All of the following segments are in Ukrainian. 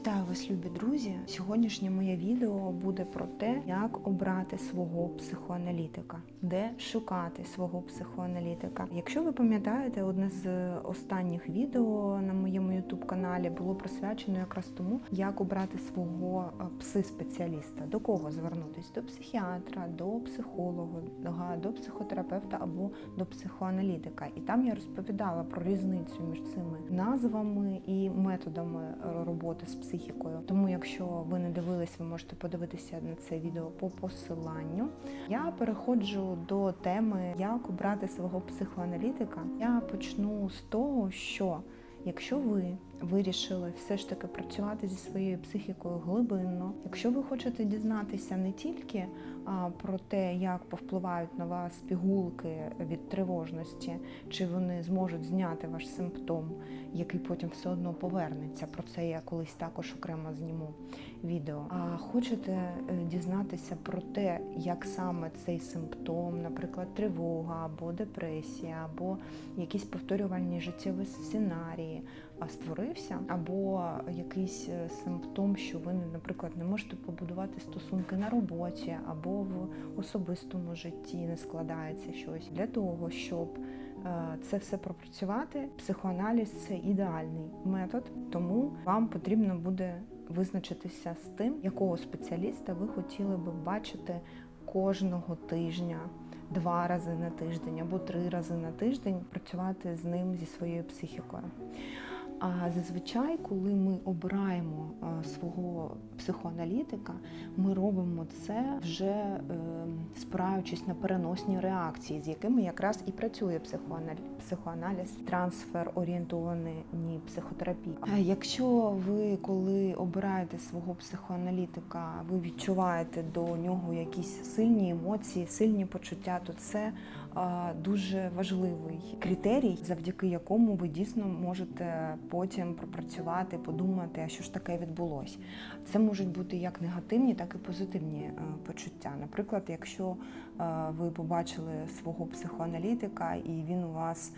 Вітаю вас, любі друзі! Сьогоднішнє моє відео буде про те, як обрати свого психоаналітика, де шукати свого психоаналітика. Якщо ви пам'ятаєте, одне з останніх відео на моєму youtube каналі було присвячено якраз тому, як обрати свого е, пси-спеціаліста, до кого звернутися: до психіатра, до психолога, до психотерапевта або до психоаналітика. І там я розповідала про різницю між цими назвами і методами роботи з психікою. Тому, якщо ви не дивились, ви можете подивитися на це відео по посиланню. Я переходжу до теми, як обрати свого психоаналітика. Я почну з того, що якщо ви вирішили все ж таки працювати зі своєю психікою глибинно, якщо ви хочете дізнатися не тільки про те, як повпливають на вас пігулки від тривожності, чи вони зможуть зняти ваш симптом, який потім все одно повернеться. Про це я колись також окремо зніму відео. А хочете е, дізнатися про те, як саме цей симптом, наприклад, тривога або депресія, або якісь повторювальні життєві сценарії створився, або якийсь е, симптом, що ви, наприклад, не можете побудувати стосунки на роботі, або в особистому житті не складається щось для того, щоб е, це все пропрацювати. Психоаналіз це ідеальний метод, тому вам потрібно буде визначитися з тим, якого спеціаліста ви хотіли би бачити кожного тижня. Два рази на тиждень або три рази на тиждень працювати з ним зі своєю психікою. А зазвичай, коли ми обираємо свого психоаналітика, ми робимо це вже спираючись на переносні реакції, з якими якраз і працює психоаналіз, трансфер орієнтований психотерапії. Якщо ви коли обираєте свого психоаналітика, ви відчуваєте до нього якісь сильні емоції, сильні почуття, то це дуже важливий критерій, завдяки якому ви дійсно можете потім пропрацювати, подумати, а що ж таке відбулося. Це можуть бути як негативні, так і позитивні е, почуття. Наприклад, якщо е, ви побачили свого психоаналітика і він у вас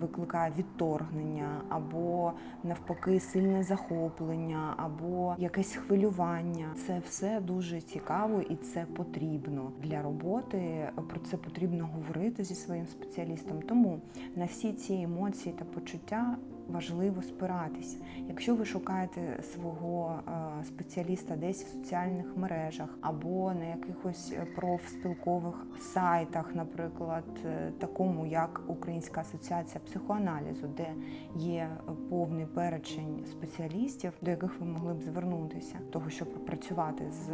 викликає відторгнення, або навпаки сильне захоплення, або якесь хвилювання. Це все дуже цікаво і це потрібно для роботи. Про це потрібно говорити зі своїм спеціалістом. Тому на всі ці емоції та почуття важливо спиратись. Якщо ви шукаєте свого е, спеціаліста десь в соціальних мережах або на якихось профспілкових сайтах, наприклад, е, такому як Українська асоціація психоаналізу, де є повний перечень спеціалістів, до яких ви могли б звернутися, того щоб працювати з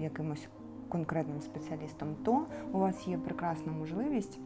якимось конкретним спеціалістом, то у вас є прекрасна можливість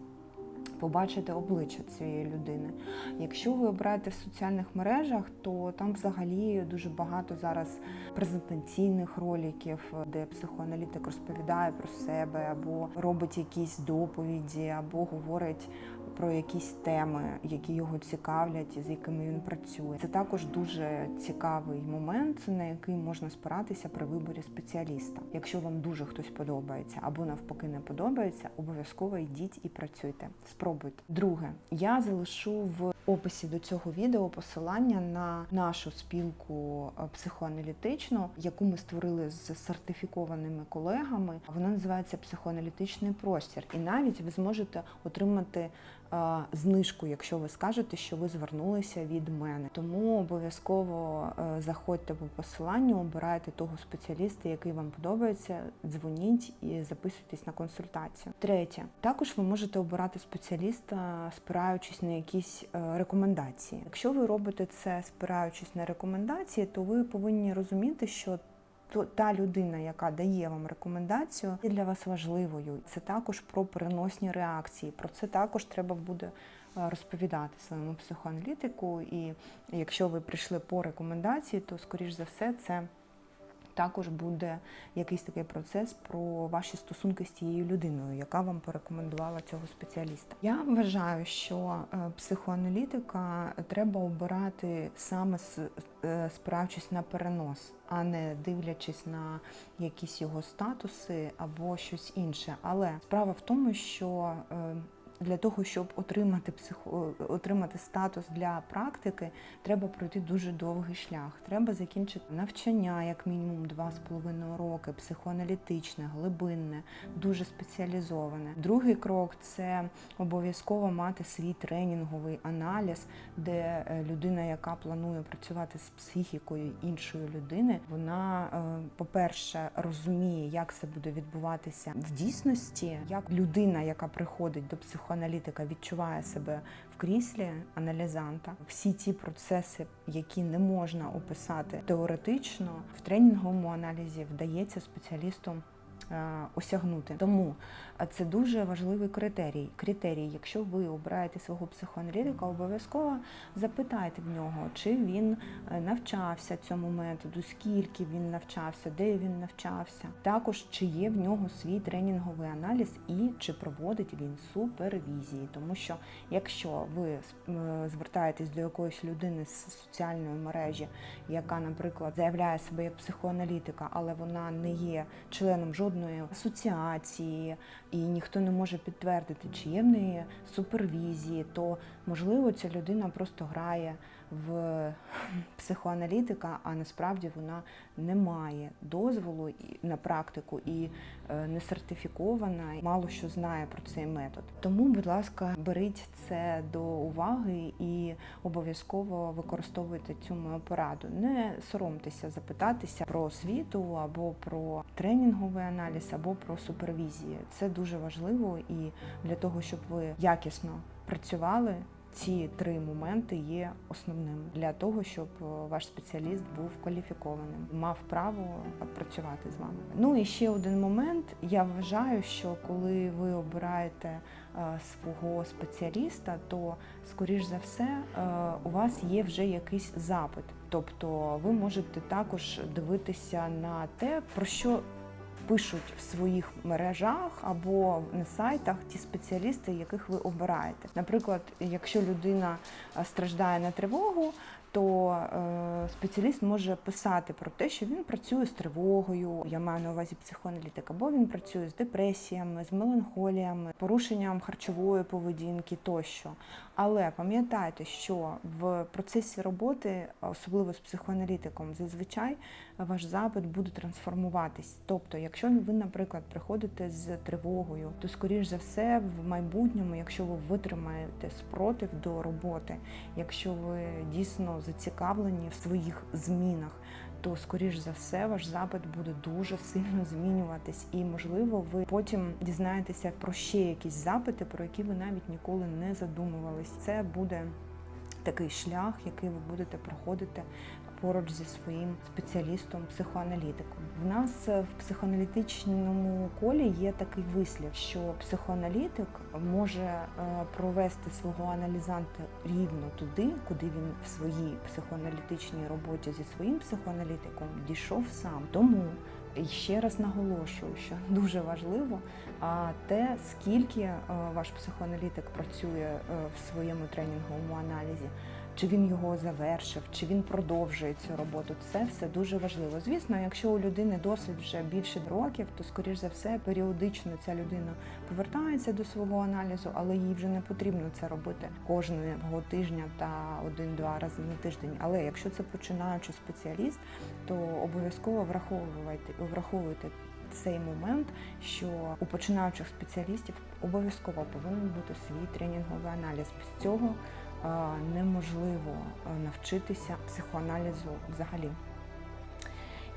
побачити обличчя цієї людини. Якщо ви обираєте в соціальних мережах, то там взагалі дуже багато зараз презентаційних роликів, де психоаналітик розповідає про себе, або робить якісь доповіді, або говорить про якісь теми, які його цікавлять і з якими він працює. Це також дуже цікавий момент, на який можна спиратися при виборі спеціаліста. Якщо вам дуже хтось подобається або навпаки не подобається, обов'язково йдіть і працюйте. Спробуйте. Друге, я залишу в описі до цього відео посилання на нашу спілку е, психоаналітичну, яку ми створили з сертифікованими колегами. Вона називається психоаналітичний простір, і навіть ви зможете отримати знижку, якщо ви скажете, що ви звернулися від мене. Тому обов'язково е, заходьте по посиланню, обирайте того спеціаліста, який вам подобається, дзвоніть і записуйтесь на консультацію. Третє, також ви можете обирати спеціаліста, спираючись на якісь е, рекомендації. Якщо ви робите це, спираючись на рекомендації, то ви повинні розуміти, що та людина, яка дає вам рекомендацію, є для вас важливою. Це також про переносні реакції. Про це також треба буде е, розповідати своєму психоаналітику. І якщо ви прийшли по рекомендації, то скоріш за все це також буде якийсь такий процес про ваші стосунки з тією людиною, яка вам порекомендувала цього спеціаліста. Я вважаю, що е, психоаналітика треба обирати саме е, спираючись на перенос, а не дивлячись на якісь його статуси або щось інше. Але справа в тому, що е, для того, щоб отримати психо... отримати статус для практики, треба пройти дуже довгий шлях. Треба закінчити навчання, як мінімум 2,5 роки, психоаналітичне, глибинне, дуже спеціалізоване. Другий крок це обов'язково мати свій тренінговий аналіз, де е, людина, яка планує працювати з психікою іншої людини, вона, е, по-перше, розуміє, як це буде відбуватися в дійсності, як людина, яка приходить до психоаналітика, відчуває себе в кріслі аналізанта. Всі ті процеси, які не можна описати теоретично, в тренінговому аналізі вдається спеціалісту осягнути. Тому е, це дуже важливий критерій. Критерій, якщо ви обираєте свого психоаналітика, обов'язково запитайте в нього, чи він е, навчався цьому методу, скільки він навчався, де він навчався. Також чи є в нього свій тренінговий аналіз і чи проводить він супервізії. Тому що якщо ви е, звертаєтесь до якоїсь людини з соціальної мережі, яка, наприклад, заявляє себе як психоаналітика, але вона не є членом жодної асоціації, і ніхто не може підтвердити, чи є в неї супервізії, то можливо ця людина просто грає в психоаналітика, а насправді вона не має дозволу на практику і е, не сертифікована, і мало що знає про цей метод. Тому, будь ласка, беріть це до уваги і обов'язково використовуйте цю мою пораду. Не соромтеся запитатися про освіту або про тренінговий аналіз, або про супервізії. Це дуже важливо і для того, щоб ви якісно працювали. Ці три моменти є основними для того, щоб е, ваш спеціаліст був кваліфікованим, мав право працювати з вами. Ну і ще один момент. Я вважаю, що коли ви обираєте е, свого спеціаліста, то скоріш за все е, у вас є вже якийсь запит. Тобто ви можете також дивитися на те, про що пишуть в своїх мережах або на сайтах ті спеціалісти, яких ви обираєте. Наприклад, якщо людина е, страждає на тривогу, то е, спеціаліст може писати про те, що він працює з тривогою, я маю на увазі психоаналітик, або він працює з депресіями, з меланхоліями, порушенням харчової поведінки тощо. Але пам'ятайте, що в процесі роботи, особливо з психоаналітиком, зазвичай ваш запит буде трансформуватись. Тобто, якщо ви, наприклад, приходите з тривогою, то скоріш за все в майбутньому, якщо ви витримаєте спротив до роботи, якщо ви дійсно зацікавлені в своїх змінах, то скоріш за все ваш запит буде дуже сильно змінюватись, і можливо, ви потім дізнаєтеся про ще якісь запити, про які ви навіть ніколи не задумувались. Це буде такий шлях, який ви будете проходити поруч зі своїм спеціалістом, психоаналітиком. В нас е, в психоаналітичному колі є такий вислів, що психоаналітик може е, провести свого аналізанта рівно туди, куди він в своїй психоаналітичній роботі зі своїм психоаналітиком дійшов сам. Тому і ще раз наголошую, що дуже важливо а, те, скільки е, ваш психоаналітик працює в своєму тренінговому аналізі, чи він його завершив, чи він продовжує цю роботу. Це все дуже важливо. Звісно, якщо у людини досвід вже більше років, то скоріш за все періодично ця людина повертається до свого аналізу, але їй вже не потрібно це робити кожного тижня та один-два рази на тиждень. Але якщо це починаючий спеціаліст, то обов'язково враховуйте враховуйте цей момент, що у починаючих спеціалістів обов'язково повинен бути свій тренінговий аналіз. Без цього неможливо навчитися психоаналізу взагалі.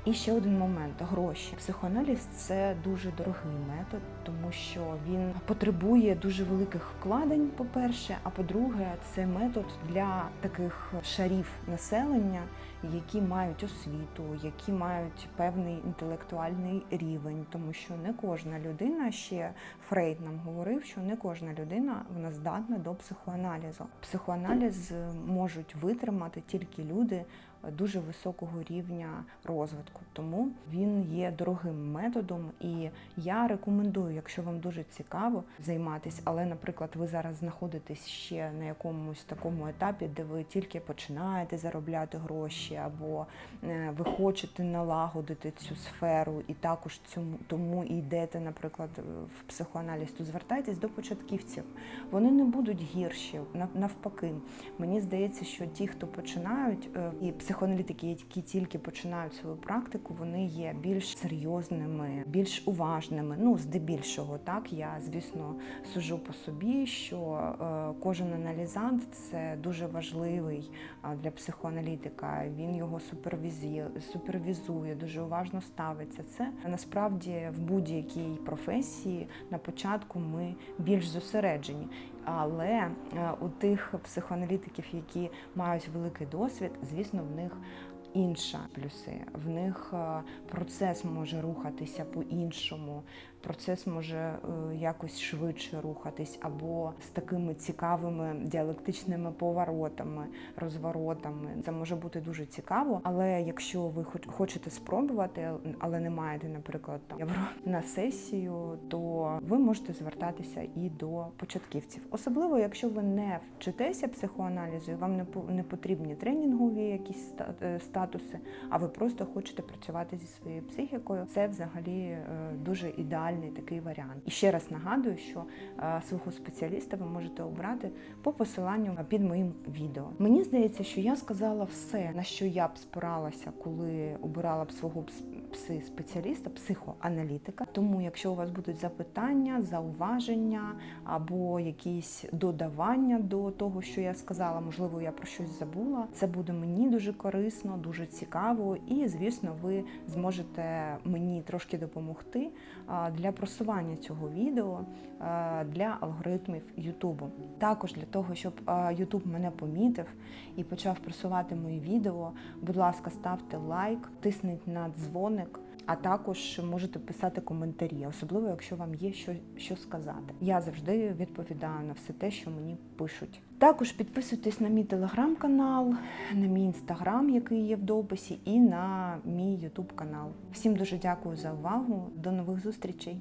І ще один момент гроші. Психоаналіз це дуже дорогий метод, тому що він потребує дуже великих вкладень, по-перше. А по-друге, це метод для таких шарів населення, які мають освіту, які мають певний інтелектуальний рівень, тому що не кожна людина ще Фрейд нам говорив, що не кожна людина вона здатна до психоаналізу. Психоаналіз можуть витримати тільки люди дуже високого рівня розвитку. Тому він є дорогим методом, і я рекомендую, якщо вам дуже цікаво займатися, але, наприклад, ви зараз знаходитесь ще на якомусь такому етапі, де ви тільки починаєте заробляти гроші. Гірші, або е, ви хочете налагодити цю сферу, і також цьому тому і йдете, наприклад, в психоаналіз, то звертайтесь до початківців. Вони не будуть гірші, навпаки. Мені здається, що ті, хто починають, е, і психоаналітики, які тільки починають свою практику, вони є більш серйозними, більш уважними. Ну, здебільшого, так я звісно сужу по собі, що е, кожен аналізант це дуже важливий для психоаналітика. Він його супервізує, дуже уважно ставиться. Це насправді в будь-якій професії на початку ми більш зосереджені. Але е, у тих психоаналітиків, які мають великий досвід, звісно, в них інша плюси. В них е, процес може рухатися по-іншому, процес може е, якось швидше рухатись, або з такими цікавими діалектичними поворотами, розворотами. Це може бути дуже цікаво. Але якщо ви хочете спробувати, але не маєте, наприклад, там євро на сесію, то ви можете звертатися і до початківців. Особливо, якщо ви не вчитеся психоаналізу, і вам не по- не потрібні тренінгові якісь е, статуси, а ви просто хочете працювати зі своєю психікою. Це взагалі е, дуже ідеальний такий варіант. І ще раз нагадую, що е, свого спеціаліста ви можете обрати по посиланню під моїм відео. Мені здається, що я сказала все, на що я б спиралася, коли обирала б свого пси-спеціаліста, психоаналітика. Тому, якщо у вас будуть запитання, зауваження або якісь додавання до того, що я сказала, можливо, я про щось забула. Це буде мені дуже корисно, дуже цікаво, і звісно, ви зможете мені трошки допомогти для просування цього відео для алгоритмів Ютубу. Також для того, щоб Ютуб мене помітив і почав просувати мої відео. Будь ласка, ставте лайк, тисніть на дзвоник. А також можете писати коментарі, особливо якщо вам є що, що сказати. Я завжди відповідаю на все те, що мені пишуть. Також підписуйтесь на мій телеграм-канал, на мій інстаграм, який є в дописі, і на мій ютуб канал. Всім дуже дякую за увагу. До нових зустрічей!